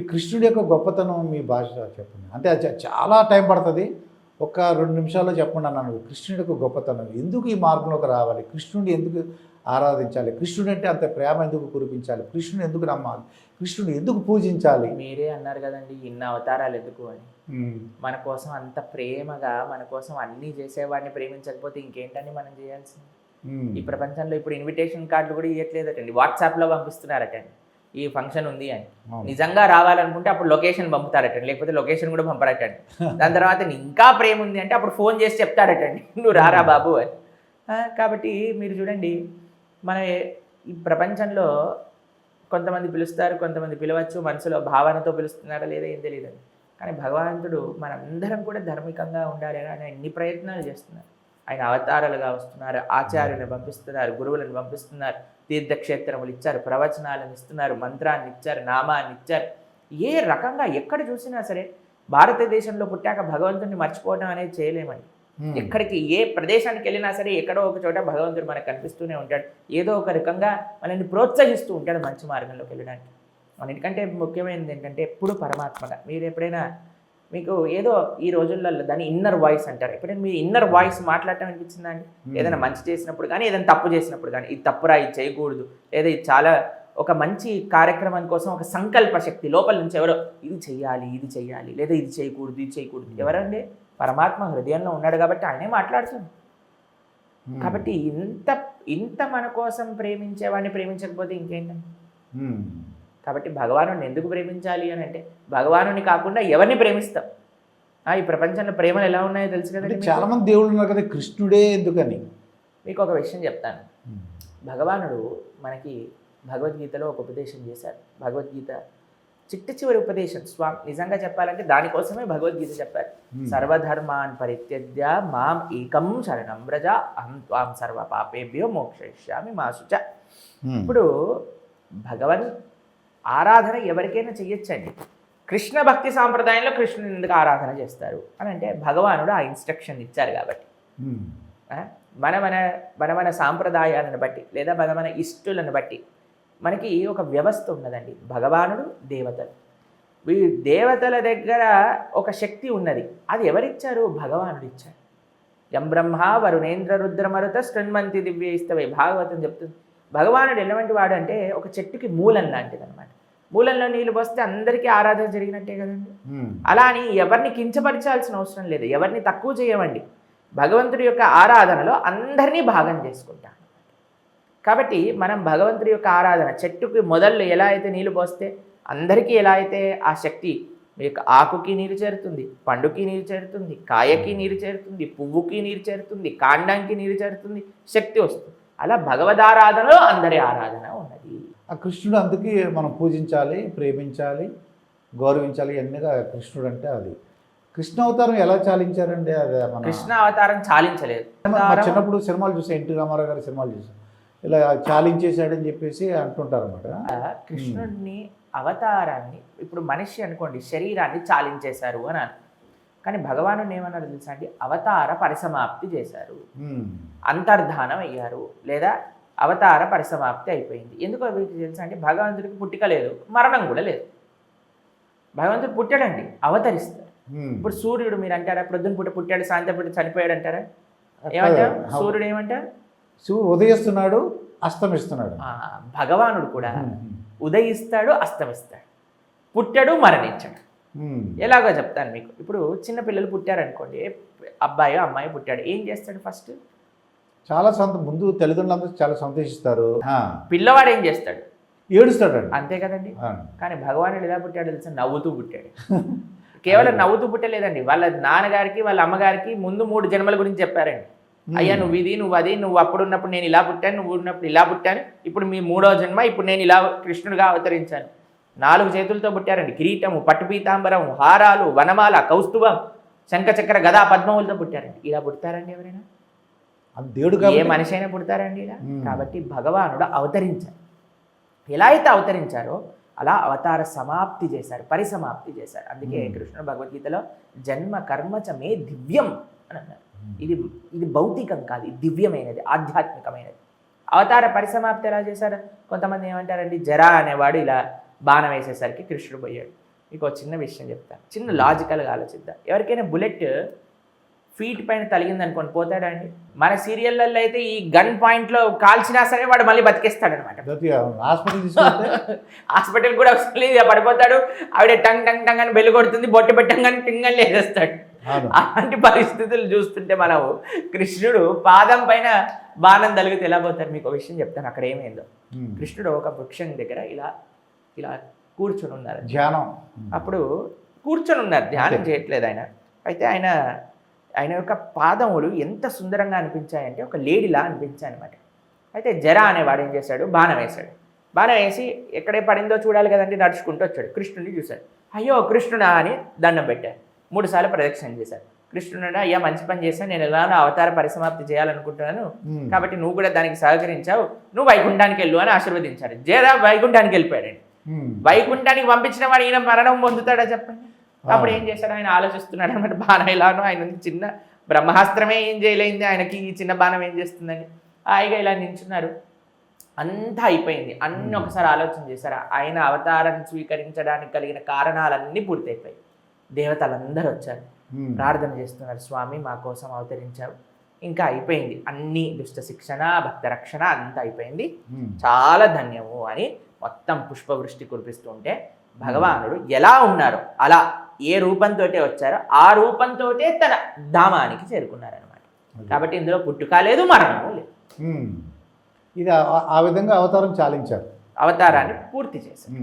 కృష్ణుడి యొక్క గొప్పతనం మీ భాష చెప్పండి. అంటే చాలా టైం పడుతుంది. ఒక రెండు నిమిషాల్లో చెప్పండి అన్నాను. కృష్ణుడి యొక్క గొప్పతనం ఎందుకు ఈ మార్గంలోకి రావాలి? కృష్ణుడిని ఎందుకు ఆరాధించాలి? కృష్ణుడు అంటే అంత ప్రేమ ఎందుకు కురిపించాలి? కృష్ణుని ఎందుకు నమ్మాలి? కృష్ణుని ఎందుకు పూజించాలి? మీరే అన్నారు కదండి ఇన్ని అవతారాలు ఎందుకు అని. మన కోసం అంత ప్రేమగా మన కోసం అన్నీ చేసేవాడిని ప్రేమించకపోతే ఇంకేంటని మనం చేయాల్సింది? ఈ ప్రపంచంలో ఇప్పుడు ఇన్విటేషన్ కార్డులు కూడా ఇవ్వట్లేదటండి వాట్సాప్లో పంపిస్తున్నారటండి. ఈ ఫంక్షన్ ఉంది అని. నిజంగా రావాలనుకుంటే అప్పుడు లొకేషన్ పంపుతారటండి. లేకపోతే లొకేషన్ కూడా పంపరటండి. దాని తర్వాత ఇంకా ప్రేమ ఉంది అంటే అప్పుడు ఫోన్ చేసి చెప్తారటండి. నువ్వు రారా బాబు అని. కాబట్టి మీరు చూడండి మన ఈ ప్రపంచంలో కొంతమంది పిలుస్తారు కొంతమంది పిలవచ్చు మనసులో భావనతో పిలుస్తున్నారా లేదా ఏం తెలియదండి. కానీ భగవంతుడు మనందరం కూడా ధార్మికంగా ఉండాలి అని ఎన్ని ప్రయత్నాలు చేస్తున్నారు ఆయన అవతారాలుగా వస్తున్నారు ఆచార్యులను పంపిస్తున్నారు గురువులను పంపిస్తున్నారు తీర్థక్షేత్రములు ఇచ్చారు ప్రవచనాలను ఇస్తున్నారు మంత్రాన్ని ఇచ్చారు నామాన్ని ఇచ్చారు. ఏ రకంగా ఎక్కడ చూసినా సరే భారతదేశంలో పుట్టాక భగవంతుడిని మర్చిపోవడం అనేది చేయలేమండి ఉమ్, ఎక్కడికి ఏ ప్రదేశానికి వెళ్ళినా సరే ఎక్కడో ఒక చోట భగవంతుడు మనకు కనిపిస్తూనే ఉంటాడు. ఏదో ఒక రకంగా మనల్ని ప్రోత్సహిస్తూ ఉంటాడు మంచి మార్గంలోకి వెళ్ళడానికి. అన్నిటికంటే ముఖ్యమైనది ఏంటంటే ఎప్పుడు పరమాత్మగా. మీరు ఎప్పుడైనా మీకు ఏదో ఈ రోజుల్లో దాన్ని ఇన్నర్ వాయిస్ అంటారు. ఎప్పుడైనా మీ ఇన్నర్ వాయిస్ మాట్లాడటం అనిపించిందా అండి? ఏదైనా మంచి చేసినప్పుడు కానీ ఏదైనా తప్పు చేసినప్పుడు కానీ ఇది తప్పురా ఇది చేయకూడదు లేదా ఇది చాలా ఒక మంచి కార్యక్రమం కోసం ఒక సంకల్ప శక్తి లోపల నుంచి ఎవరో ఇది చెయ్యాలి ఇది చెయ్యాలి లేదా ఇది చేయకూడదు ఇది చేయకూడదు. ఎవరండి? పరమాత్మ హృదయంలో ఉన్నాడు కాబట్టి ఆయనే మాట్లాడుతుంది కాబట్టి ఇంత ఇంత మన కోసం ప్రేమించేవాడిని ప్రేమించకపోతే ఇంకేంటండి? కాబట్టి భగవాను ఎందుకు ప్రేమించాలి అని అంటే భగవానుని కాకుండా ఎవరిని ప్రేమిస్తాం? ఆ, ఈ ప్రపంచంలో ప్రేమలు ఎలా ఉన్నాయో తెలుసు కదండి చాలా మీకు? మంది దేవుళ్ళు ఉన్నారు కదా కృష్ణుడే ఎందుకని? మీకు ఒక విషయం చెప్తాను. భగవానుడు మనకి భగవద్గీతలో ఒక ఉపదేశం చేశారు. భగవద్గీత చిట్ట చివరి ఉపదేశం. స్వామి నిజంగా చెప్పాలంటే దానికోసమే భగవద్గీత చెప్పారు. సర్వధర్మాన్ పరిత్యజ్య మాం ఏకం శరణం వ్రజ అహం త్వాం సర్వ పాపేభ్యో మోక్షయిష్యామి మా శుచ ఉమ్, ఇప్పుడు భగవన్ ఆరాధన ఎవరికైనా చెయ్యొచ్చండి. కృష్ణ భక్తి సాంప్రదాయంలో కృష్ణుని ఎందుకు ఆరాధన చేస్తారు? అని అంటే భగవానుడు ఆ ఇన్స్ట్రక్షన్ ఇచ్చారు కాబట్టి? మన మన మన మన సాంప్రదాయాలను బట్టి లేదా మన మన ఇష్టులను బట్టి మనకి ఒక వ్యవస్థ ఉన్నదండి. భగవానుడు దేవతలు. ఈ దేవతల దగ్గర ఒక శక్తి ఉన్నది. అది ఎవరిచ్చారు? భగవానుడు ఇచ్చారు. యం బ్రహ్మ వరుణేంద్ర రుద్రమరుత శృణ్మంతి దివ్య ఇస్తవే భాగవతం చెప్తుంది. భగవానుడు ఎలాంటి వాడు అంటే ఒక చెట్టుకి మూలం లాంటిది అనమాట మూలంలో నీళ్ళు పోస్తే అందరికీ ఆరాధన జరిగినట్టే కదండి. అలా అని ఎవరిని కించపరచాల్సిన అవసరం లేదు. ఎవరిని తక్కువ చేయమండి. భగవంతుడి యొక్క ఆరాధనలో అందరినీ భాగం చేసుకుంటాం. కాబట్టి మనం భగవంతుడి యొక్క ఆరాధన చెట్టుకి మొదళ్ళు ఎలా అయితే నీళ్ళు పోస్తే అందరికీ ఎలా అయితే ఆ శక్తి మీకు ఆకుకి నీరు చేరుతుంది పండుకి నీరు చేరుతుంది కాయకి నీరు చేరుతుంది పువ్వుకి నీరు చేరుతుంది కాండానికి నీరు చేరుతుంది శక్తి వస్తుంది. అలా భగవదారాధనలో అందరి ఆరాధన ఉన్నది. ఆ కృష్ణుడు అందుకే మనం పూజించాలి ప్రేమించాలి గౌరవించాలి ఎన్నిగా కృష్ణుడు అంటే అది. కృష్ణ అవతారం ఎలా చాలించారండి అదే మన కృష్ణ అవతారం చాలించలేదు చిన్నప్పుడు సినిమాలు చూసాం ఎన్టీ రామారావు గారి సినిమాలు చూసాం. ఇలా చాలించేశాడని చెప్పేసి అంటుంటారు అనమాట కృష్ణుడిని అవతారాన్ని ఇప్పుడు మనిషి అనుకోండి శరీరాన్ని చాలించేశారు అని అను కానీ భగవాను ఏమన్నారు తెలుసా అండి? అవతార పరిసమాప్తి చేశారు. అంతర్ధానం అయ్యారు. లేదా అవతార పరిసమాప్తి అయిపోయింది. ఎందుకో వీరికి తెలుసా అంటే భగవంతుడికి పుట్టిక లేదు మరణం కూడా లేదు. భగవంతుడు పుట్టాడండి అవతరిస్తాడు. ఇప్పుడు సూర్యుడు మీరు అంటారా ప్రొద్దున పుట్ట పుట్టాడు సాయంత్రం పుట్ట చనిపోయాడు అంటారా? ఏమంటారు? సూర్యుడు ఏమంటారు? శివుడు ఉదయిస్తున్నాడు అస్తమిస్తున్నాడు. ఆ, భగవానుడు కూడా ఉదయిస్తాడు అస్తమిస్తాడు. పుట్టాడు మరణించాడు. ఎలాగో చెప్తాను మీకు. ఇప్పుడు చిన్న పిల్లలు పుట్టారనుకోండి అబ్బాయి అమ్మాయి పుట్టాడు. ఏం చేస్తాడు ఫస్ట్? చాలా సంత ముందు తల్లిదండ్రులందరూ చాలా సంతోషిస్తారు. పిల్లవాడు ఏం చేస్తాడు? ఏడుస్తాడండి. అంతే కదండి. కానీ భగవానుడు ఎలా పుట్టాడు తెలుసా? నవ్వుతూ పుట్టాడు. కేవలం నవ్వుతూ పుట్టలేదండి. వాళ్ళ నాన్నగారికి వాళ్ళ అమ్మగారికి ముందు మూడు జన్మల గురించి చెప్పారండి. అయ్యా నువ్వు ఇది నువ్వు అది నువ్వు అప్పుడు ఉన్నప్పుడు నేను ఇలా పుట్టాను నువ్వు ఉన్నప్పుడు ఇలా పుట్టాను ఇప్పుడు మీ మూడో జన్మ ఇప్పుడు నేను ఇలా కృష్ణుడిగా అవతరించాను. నాలుగు చేతులతో పుట్టారండి. కిరీటము పట్టుపీతాంబరం హారాలు వనమాల కౌస్తుభం శంఖచక్ర గదా పద్మములతో పుట్టారండి. ఇలా పుడతారండి ఎవరైనా? దేవుడు ఏ మనిషి అయినా పుడతారండి. కాబట్టి భగవానుడు అవతరించారు ఎలా అయితే అవతరించారో అలా అవతార సమాప్తి చేశారు పరిసమాప్తి చేశారు. అందుకే. కృష్ణుడు భగవద్గీతలో జన్మ కర్మచ మే దివ్యం అని అన్నారు. ఇది ఇది భౌతికం కాదు ఇది దివ్యమైనది ఆధ్యాత్మికమైనది. అవతార పరిసమాప్తి ఎలా చేశారు? కొంతమంది ఏమంటారండి జరా అనేవాడు ఇలా బాణం వేసేసరికి కృష్ణుడు పోయాడు. మీకు ఒక చిన్న విషయం చెప్తాను. చిన్న లాజికల్గా ఆలోచిద్దాం. ఎవరికైనా బుల్లెట్ ఫీట్ పైన తలిగింది అనుకోని పోతాడా అండి? మన సీరియళ్ళల్లో అయితే ఈ గన్ పాయింట్లో కాల్చినా సరే వాడు మళ్ళీ బతికేస్తాడనమాట. హాస్పిటల్ కూడా ఇక పడిపోతాడు. ఆవిడ టంగ్ టంగ్ టంగ్ అని బెల్లు కొడుతుంది బొట్టు పెట్టంగానే టింగని లేచేస్తాడు అవును. అలాంటి పరిస్థితులు చూస్తుంటే మనము కృష్ణుడు పాదం పైన బాణం తలిగితే ఎలా పోతారు? మీకు ఒక విషయం చెప్తాను అక్కడ ఏమైందో. కృష్ణుడు ఒక వృక్షం దగ్గర ఇలా ఇలా కూర్చొని ఉన్నారు ధ్యానం. అప్పుడు కూర్చొని ఉన్నారు ధ్యానం చేయట్లేదు ఆయన. అయితే ఆయన ఆయన యొక్క పాదములు ఎంత సుందరంగా అనిపించాయంటే ఒక లేడీలా అనిపించాయి అనమాట అయితే జర అనేవాడు ఏం చేశాడు? బాణం వేశాడు. బాణం వేసి ఎక్కడే పడిందో చూడాలి కదండి నడుచుకుంటూ వచ్చాడు. కృష్ణుడిని చూశాడు. అయ్యో కృష్ణుడా అని దండం పెట్టాడు. మూడు సార్లు ప్రదక్షిణ చేశాడు. కృష్ణుడు అయ్యా మంచి పని చేశాను నేను ఎలానో అవతార పరిసమాప్తి చేయాలనుకుంటున్నాను. కాబట్టి నువ్వు కూడా దానికి సహకరించావు. నువ్వు వైకుంఠానికి వెళ్ళు అని ఆశీర్వదించాడు. జర వైకుంఠానికి వెళ్ళిపోయాడు ఉమ్. వైకుంఠానికి పంపించిన వాడు ఈయన మరణం పొందుతాడా చెప్పండి? అప్పుడు ఏం చేశాడు? ఆయన ఆలోచిస్తున్నాడు అనమాట బాణం ఎలానో ఆయన చిన్న బ్రహ్మాస్త్రమే ఏం చేయలేంది ఆయనకి ఈ చిన్న బాణం ఏం చేస్తుందని. హాయిగా ఇలా నించున్నారు. అంతా అయిపోయింది. అన్ని ఒకసారి ఆలోచన చేశారు? ఆయన అవతారం స్వీకరించడానికి కలిగిన కారణాలన్నీ పూర్తయిపోయాయి. దేవతలందరూ వచ్చారు. ప్రార్థన చేస్తున్నారు స్వామి మా కోసం అవతరించావు. ఇంకా అయిపోయింది. అన్ని దుష్ట శిక్షణ భక్త రక్షణ అంతా అయిపోయింది. చాలా ధన్యము అని మొత్తం పుష్పవృష్టి కురిపిస్తుంటే భగవానుడు ఎలా ఉన్నారో అలా ఏ రూపంతో వచ్చారో ఆ రూపంతో తన ధామానికి చేరుకున్నారనమాట కాబట్టి ఇందులో పుట్టుక లేదు మరణము లేదు. ఇది ఆ- విధంగా అవతారం చాలించారు. అవతారాన్ని పూర్తి చేశారు.